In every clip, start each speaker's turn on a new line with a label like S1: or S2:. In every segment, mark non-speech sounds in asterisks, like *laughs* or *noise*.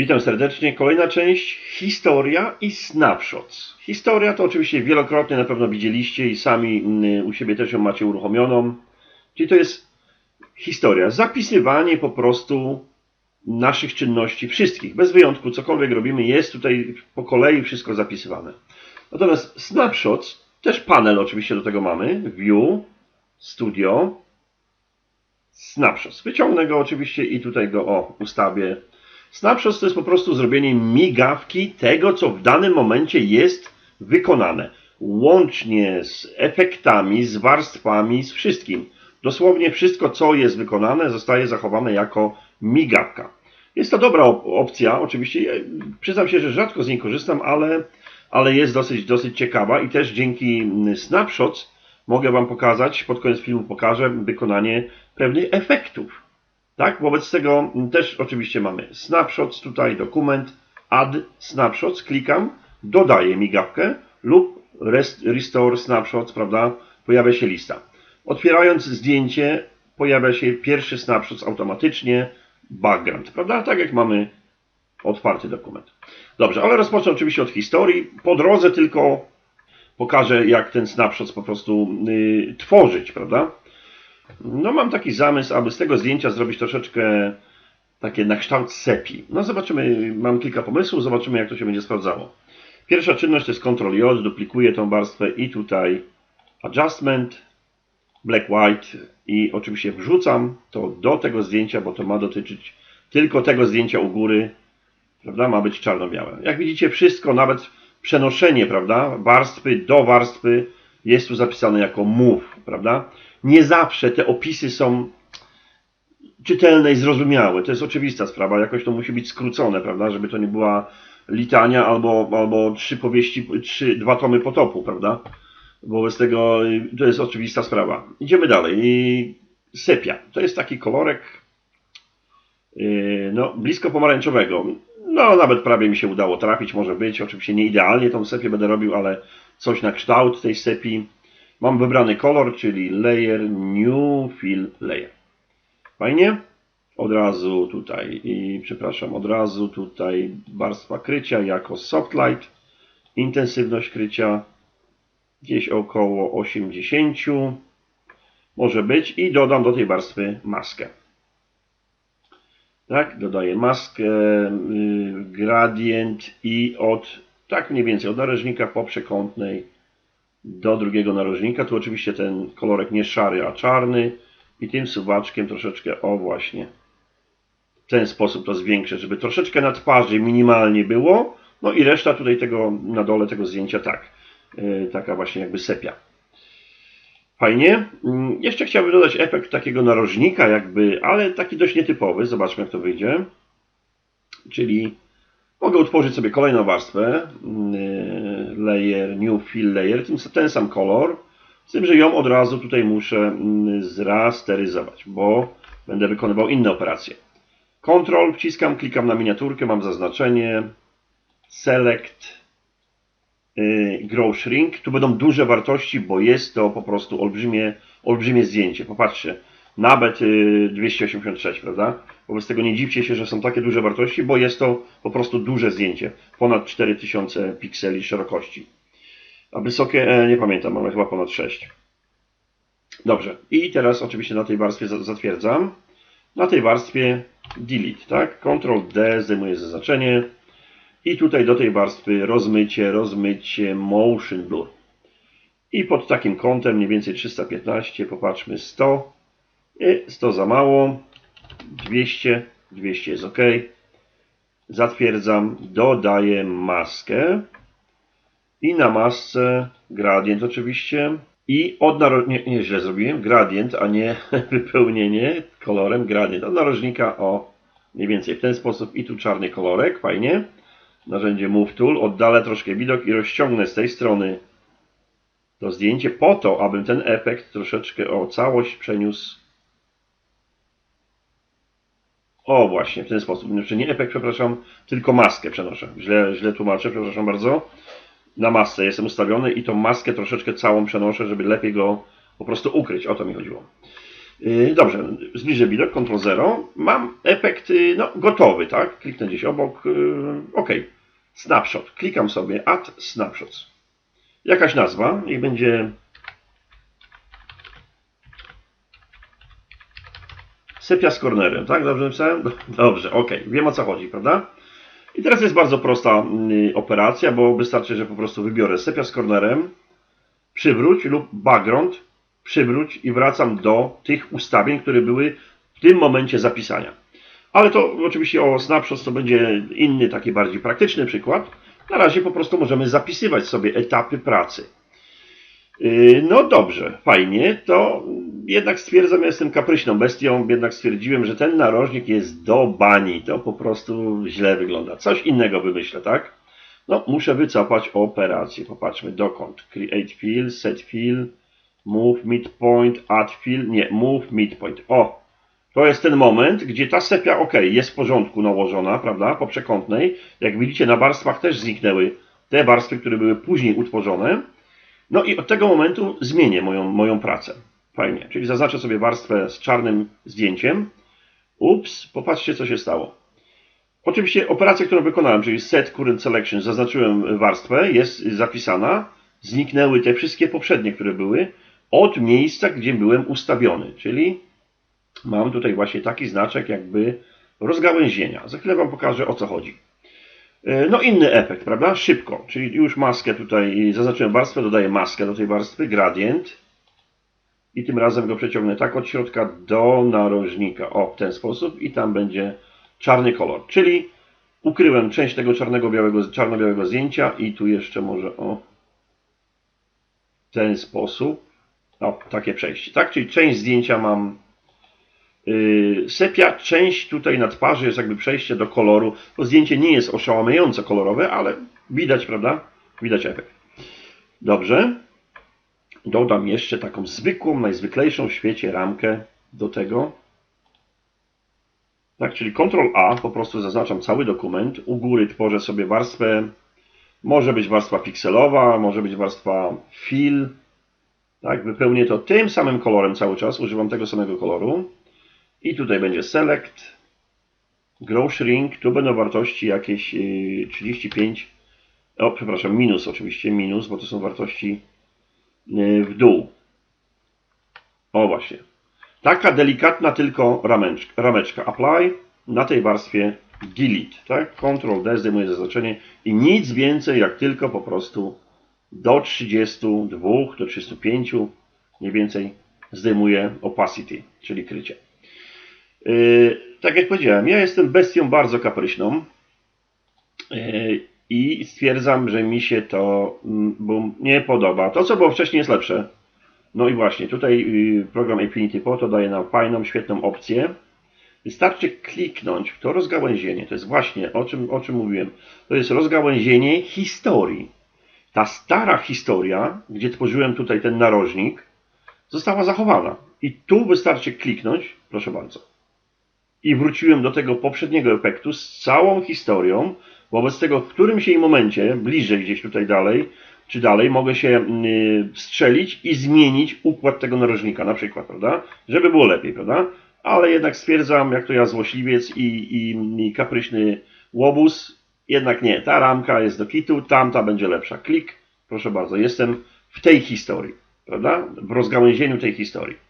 S1: Witam serdecznie. Kolejna część historia i snapshots. Historia to oczywiście wielokrotnie na pewno widzieliście i sami mm, u siebie też ją macie uruchomioną. Czyli to jest historia, zapisywanie po prostu naszych czynności, wszystkich, bez wyjątku, cokolwiek robimy, jest tutaj po kolei wszystko zapisywane. Natomiast snapshots, też panel oczywiście do tego mamy, view, studio, snapshots. Wyciągnę go oczywiście i tutaj go o ustawię Snapshot to jest po prostu zrobienie migawki tego, co w danym momencie jest wykonane. Łącznie z efektami, z warstwami, z wszystkim. Dosłownie wszystko, co jest wykonane, zostaje zachowane jako migawka. Jest to dobra op opcja, oczywiście. Przyznam się, że rzadko z niej korzystam, ale, ale jest dosyć, dosyć ciekawa i też dzięki Snapshots mogę Wam pokazać, pod koniec filmu pokażę wykonanie pewnych efektów. Tak? Wobec tego też oczywiście mamy snapshots, tutaj dokument, add snapshots, klikam, dodaję migawkę lub rest, restore snapshots, prawda? Pojawia się lista. Otwierając zdjęcie, pojawia się pierwszy snapshot automatycznie, background, prawda? Tak jak mamy otwarty dokument. Dobrze, ale rozpocznę oczywiście od historii. Po drodze tylko pokażę, jak ten snapshot po prostu yy, tworzyć, prawda? No mam taki zamysł, aby z tego zdjęcia zrobić troszeczkę takie na kształt sepi. No zobaczymy, mam kilka pomysłów, zobaczymy jak to się będzie sprawdzało. Pierwsza czynność to jest Ctrl J, duplikuję tą warstwę i tutaj Adjustment, Black White i oczywiście wrzucam to do tego zdjęcia, bo to ma dotyczyć tylko tego zdjęcia u góry, prawda, ma być czarno-białe. Jak widzicie wszystko, nawet przenoszenie, prawda, warstwy do warstwy jest tu zapisane jako move, prawda nie zawsze te opisy są czytelne i zrozumiałe. To jest oczywista sprawa. Jakoś to musi być skrócone, prawda? Żeby to nie była litania albo, albo trzy powieści, trzy, dwa tomy potopu, prawda? Wobec tego y, to jest oczywista sprawa. Idziemy dalej. Sepia. To jest taki kolorek yy, no, blisko pomarańczowego. No, nawet prawie mi się udało trafić, może być. Oczywiście nie idealnie tą sepię będę robił, ale coś na kształt tej sepii. Mam wybrany kolor, czyli Layer New Fill Layer. Fajnie? Od razu tutaj, i przepraszam, od razu tutaj warstwa krycia jako Soft Light. Intensywność krycia gdzieś około 80 może być i dodam do tej warstwy maskę. Tak, dodaję maskę, yy, gradient i od, tak mniej więcej, od narożnika po przekątnej do drugiego narożnika. Tu oczywiście ten kolorek nie szary, a czarny. I tym suwaczkiem troszeczkę, o właśnie, w ten sposób to zwiększę, żeby troszeczkę na twarzy minimalnie było. No i reszta tutaj tego, na dole tego zdjęcia tak. Yy, taka właśnie jakby sepia. Fajnie. Yy, jeszcze chciałbym dodać efekt takiego narożnika jakby, ale taki dość nietypowy. Zobaczmy jak to wyjdzie. Czyli Mogę utworzyć sobie kolejną warstwę, mm, layer, new fill layer, ten sam kolor, z tym, że ją od razu tutaj muszę mm, zrasteryzować, bo będę wykonywał inne operacje. Ctrl, wciskam, klikam na miniaturkę, mam zaznaczenie, select, y, grow shrink. Tu będą duże wartości, bo jest to po prostu olbrzymie, olbrzymie zdjęcie. Popatrzcie, nawet 286, prawda? Wobec tego nie dziwcie się, że są takie duże wartości, bo jest to po prostu duże zdjęcie. Ponad 4000 pikseli szerokości. A wysokie, e, nie pamiętam, ale chyba ponad 6. Dobrze. I teraz oczywiście na tej warstwie zatwierdzam. Na tej warstwie delete, tak? Ctrl D zdejmuję zaznaczenie. I tutaj do tej warstwy rozmycie, rozmycie, motion blur. I pod takim kątem mniej więcej 315, popatrzmy 100. I 100 za mało. 200, 200 jest OK. Zatwierdzam, dodaję maskę. I na masce gradient oczywiście. I od narożnika, nie, źle zrobiłem, gradient, a nie *laughs* wypełnienie kolorem. Gradient od narożnika o mniej więcej w ten sposób. I tu czarny kolorek, fajnie. Narzędzie Move Tool, oddalę troszkę widok i rozciągnę z tej strony to zdjęcie po to, abym ten efekt troszeczkę o całość przeniósł O, właśnie, w ten sposób. Znaczy nie efekt, przepraszam, tylko maskę przenoszę. Źle, źle tłumaczę, przepraszam bardzo. Na masce jestem ustawiony i tą maskę troszeczkę całą przenoszę, żeby lepiej go po prostu ukryć. O to mi chodziło. Yy, Dobrze, zbliżę widok, Ctrl 0. Mam efekt no, gotowy, tak? Kliknę gdzieś obok. Yy, OK. Snapshot. Klikam sobie Add Snapshots. Jakaś nazwa, niech będzie Sepia z cornerem, tak? Dobrze napisałem? *laughs* Dobrze, ok. Wiem o co chodzi, prawda? I teraz jest bardzo prosta y, operacja, bo wystarczy, że po prostu wybiorę sepia z cornerem, przywróć lub background, przywróć i wracam do tych ustawień, które były w tym momencie zapisania. Ale to oczywiście o snapshot to będzie inny, taki bardziej praktyczny przykład. Na razie po prostu możemy zapisywać sobie etapy pracy. Yy, No dobrze, fajnie, to jednak stwierdzam, ja jestem kapryśną bestią, jednak stwierdziłem, że ten narożnik jest do bani, to po prostu źle wygląda. Coś innego wymyślę, tak? No, muszę wycofać operację. Popatrzmy dokąd. Create fill, set fill, move midpoint, add fill, nie, move midpoint. O, to jest ten moment, gdzie ta sepia, ok, jest w porządku nałożona, prawda, po przekątnej. Jak widzicie, na warstwach też zniknęły te warstwy, które były później utworzone. No i od tego momentu zmienię moją, moją pracę. Fajnie. Czyli zaznaczę sobie warstwę z czarnym zdjęciem. Ups, popatrzcie co się stało. Oczywiście operacja, którą wykonałem, czyli set current selection, zaznaczyłem warstwę, jest zapisana. Zniknęły te wszystkie poprzednie, które były od miejsca, gdzie byłem ustawiony. Czyli mam tutaj właśnie taki znaczek jakby rozgałęzienia. Za chwilę Wam pokażę o co chodzi. E, No inny efekt, prawda? Szybko, czyli już maskę tutaj, zaznaczyłem warstwę, dodaję maskę do tej warstwy, gradient. I tym razem go przeciągnę tak od środka do narożnika, o w ten sposób. I tam będzie czarny kolor, czyli ukryłem część tego czarnego, białego, czarno-białego zdjęcia. I tu jeszcze może o w ten sposób, o takie przejście, tak? Czyli część zdjęcia mam sepia, część tutaj na twarzy jest jakby przejście do koloru. To zdjęcie nie jest oszałamiająco kolorowe, ale widać, prawda? Widać efekt. Dobrze. Dodam jeszcze taką zwykłą, najzwyklejszą w świecie ramkę do tego. Tak, czyli Ctrl A, po prostu zaznaczam cały dokument. U góry tworzę sobie warstwę. Może być warstwa pikselowa, może być warstwa fill. Tak, wypełnię to tym samym kolorem cały czas. Używam tego samego koloru. I tutaj będzie select, grow shrink, tu będą wartości jakieś yy, 35, o przepraszam, minus oczywiście, minus, bo to są wartości yy, w dół. O właśnie. Taka delikatna tylko rameczka, rameczka. Apply na tej warstwie delete, tak? Ctrl D zdejmuje zaznaczenie i nic więcej jak tylko po prostu do 32, do 35 mniej więcej zdejmuje opacity, czyli krycie. Yy, tak jak powiedziałem, ja jestem bestią bardzo kapryśną yy, i stwierdzam, że mi się to mm, nie podoba. To, co było wcześniej, jest lepsze. No i właśnie, tutaj yy, program Infinity po to daje nam fajną, świetną opcję. Wystarczy kliknąć w to rozgałęzienie. To jest właśnie o czym, o czym mówiłem. To jest rozgałęzienie historii. Ta stara historia, gdzie tworzyłem tutaj ten narożnik, została zachowana. I tu wystarczy kliknąć, proszę bardzo i wróciłem do tego poprzedniego efektu z całą historią. Wobec tego w którymś jej momencie, bliżej gdzieś tutaj dalej, czy dalej, mogę się yy, strzelić i zmienić układ tego narożnika na przykład, prawda? Żeby było lepiej, prawda? Ale jednak stwierdzam, jak to ja złośliwiec i, i, i kapryśny łobuz, jednak nie, ta ramka jest do kitu, tamta będzie lepsza. Klik, proszę bardzo, jestem w tej historii, prawda? W rozgałęzieniu tej historii.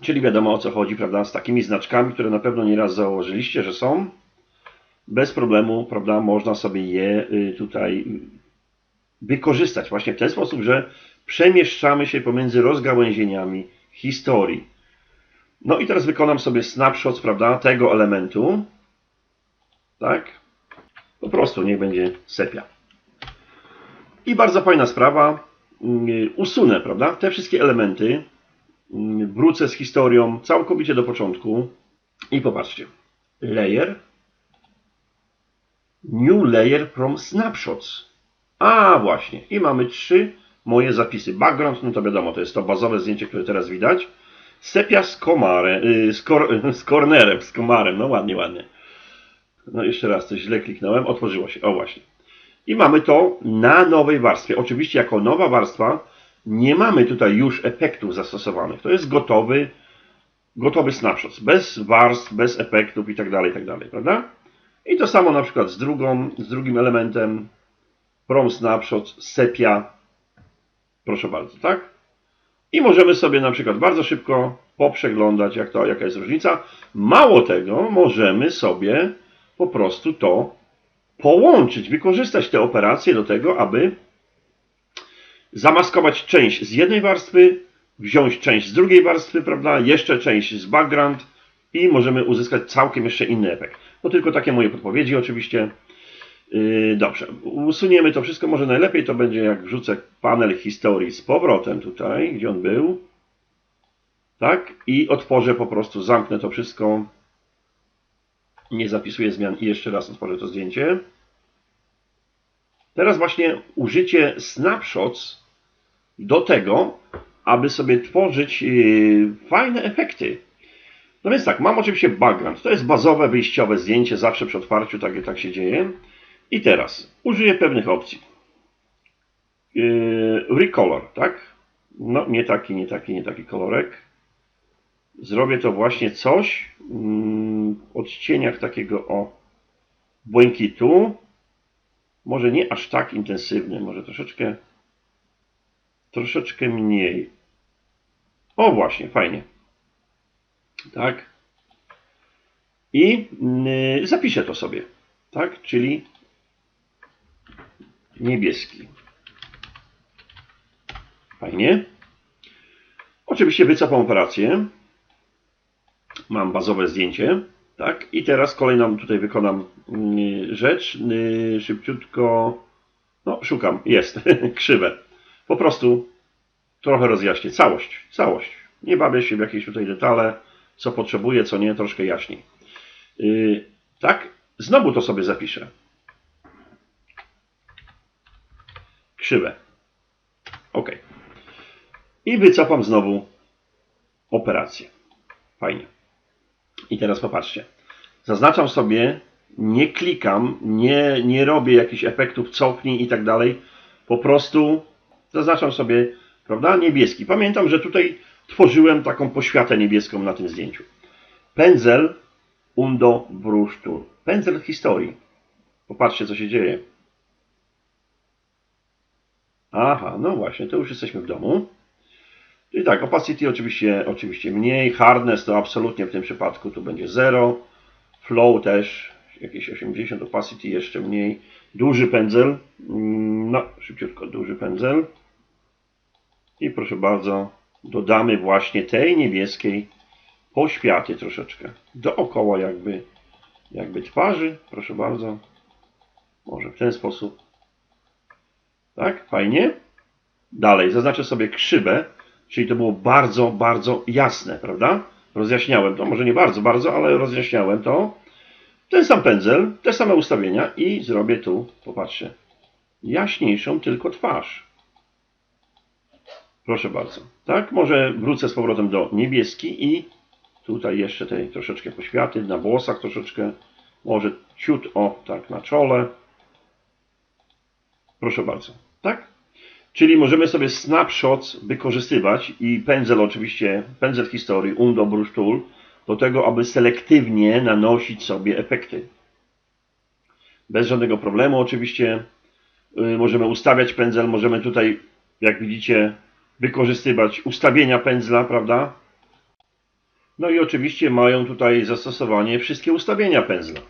S1: Czyli wiadomo o co chodzi, prawda, z takimi znaczkami, które na pewno nieraz założyliście, że są. Bez problemu, prawda, można sobie je y, tutaj wykorzystać właśnie w ten sposób, że przemieszczamy się pomiędzy rozgałęzieniami historii. No i teraz wykonam sobie snapshot, prawda, tego elementu. Tak? Po prostu niech będzie sepia. I bardzo fajna sprawa. Y, Usunę, prawda, te wszystkie elementy, wrócę z historią całkowicie do początku i popatrzcie. Layer. New layer from snapshots. A właśnie. I mamy trzy moje zapisy. Background, no to wiadomo, to jest to bazowe zdjęcie, które teraz widać. Sepia z komarem, z, kor, *laughs* z cornerem, z komarem. No ładnie, ładnie. No jeszcze raz, coś źle kliknąłem. Otworzyło się. O właśnie. I mamy to na nowej warstwie. Oczywiście jako nowa warstwa nie mamy tutaj już efektów zastosowanych. To jest gotowy, gotowy snapshot, bez warstw, bez efektów i tak dalej, i tak dalej, prawda? I to samo na przykład z, drugą, z drugim elementem, From Snapshot, Sepia, proszę bardzo, tak? I możemy sobie na przykład bardzo szybko poprzeglądać, jak to, jaka jest różnica. Mało tego, możemy sobie po prostu to połączyć, wykorzystać te operacje do tego, aby zamaskować część z jednej warstwy, wziąć część z drugiej warstwy, prawda, jeszcze część z background i możemy uzyskać całkiem jeszcze inny efekt. To tylko takie moje podpowiedzi oczywiście. Yy, Dobrze, usuniemy to wszystko. Może najlepiej to będzie, jak wrzucę panel historii z powrotem tutaj, gdzie on był. Tak? I otworzę po prostu, zamknę to wszystko. Nie zapisuję zmian i jeszcze raz otworzę to zdjęcie. Teraz właśnie użycie snapshots do tego, aby sobie tworzyć yy, fajne efekty. No więc tak, mam oczywiście background. To jest bazowe, wyjściowe zdjęcie, zawsze przy otwarciu tak, tak się dzieje. I teraz użyję pewnych opcji. Yy, recolor, tak? No, nie taki, nie taki, nie taki kolorek. Zrobię to właśnie coś mm, w odcieniach takiego o błękitu. Może nie aż tak intensywny, może troszeczkę troszeczkę mniej. O właśnie, fajnie. Tak. I yy, zapiszę to sobie. Tak, czyli niebieski. Fajnie. Oczywiście wycofam operację. Mam bazowe zdjęcie. Tak, i teraz kolejną tutaj wykonam yy, rzecz. Yy, szybciutko. No, szukam. Jest. *laughs* Krzywe. Po prostu trochę rozjaśnię. Całość. Całość. Nie bawię się w jakieś tutaj detale, co potrzebuję, co nie, troszkę jaśniej. Yy, tak, znowu to sobie zapiszę. Krzywe. OK. I wycofam znowu operację. Fajnie. I teraz popatrzcie. Zaznaczam sobie, nie klikam, nie, nie robię jakichś efektów cofnij i tak dalej. Po prostu zaznaczam sobie, prawda, niebieski. Pamiętam, że tutaj tworzyłem taką poświatę niebieską na tym zdjęciu. Pędzel Undo Brush Tool. Pędzel historii. Popatrzcie, co się dzieje. Aha, no właśnie, to już jesteśmy w domu. Czyli tak, opacity oczywiście, oczywiście mniej, hardness to absolutnie w tym przypadku tu będzie 0, flow też jakieś 80, opacity jeszcze mniej, duży pędzel, Mm, no szybciutko, duży pędzel i proszę bardzo, dodamy właśnie tej niebieskiej poświaty troszeczkę, dookoła jakby, jakby twarzy, proszę bardzo, może w ten sposób, tak, fajnie. Dalej, zaznaczę sobie krzywę, czyli to było bardzo, bardzo jasne, prawda? Rozjaśniałem to, może nie bardzo, bardzo, ale rozjaśniałem to. Ten sam pędzel, te same ustawienia i zrobię tu, popatrzcie, jaśniejszą tylko twarz. Proszę bardzo. Tak, może wrócę z powrotem do niebieski i tutaj jeszcze tej troszeczkę poświaty, na włosach troszeczkę, może ciut, o, tak, na czole. Proszę bardzo. Tak? Czyli możemy sobie snapshots wykorzystywać i pędzel oczywiście, pędzel historii, Undo Brush Tool, do tego, aby selektywnie nanosić sobie efekty. Bez żadnego problemu oczywiście. Yy, możemy ustawiać pędzel, możemy tutaj, jak widzicie, wykorzystywać ustawienia pędzla, prawda? No i oczywiście mają tutaj zastosowanie wszystkie ustawienia pędzla.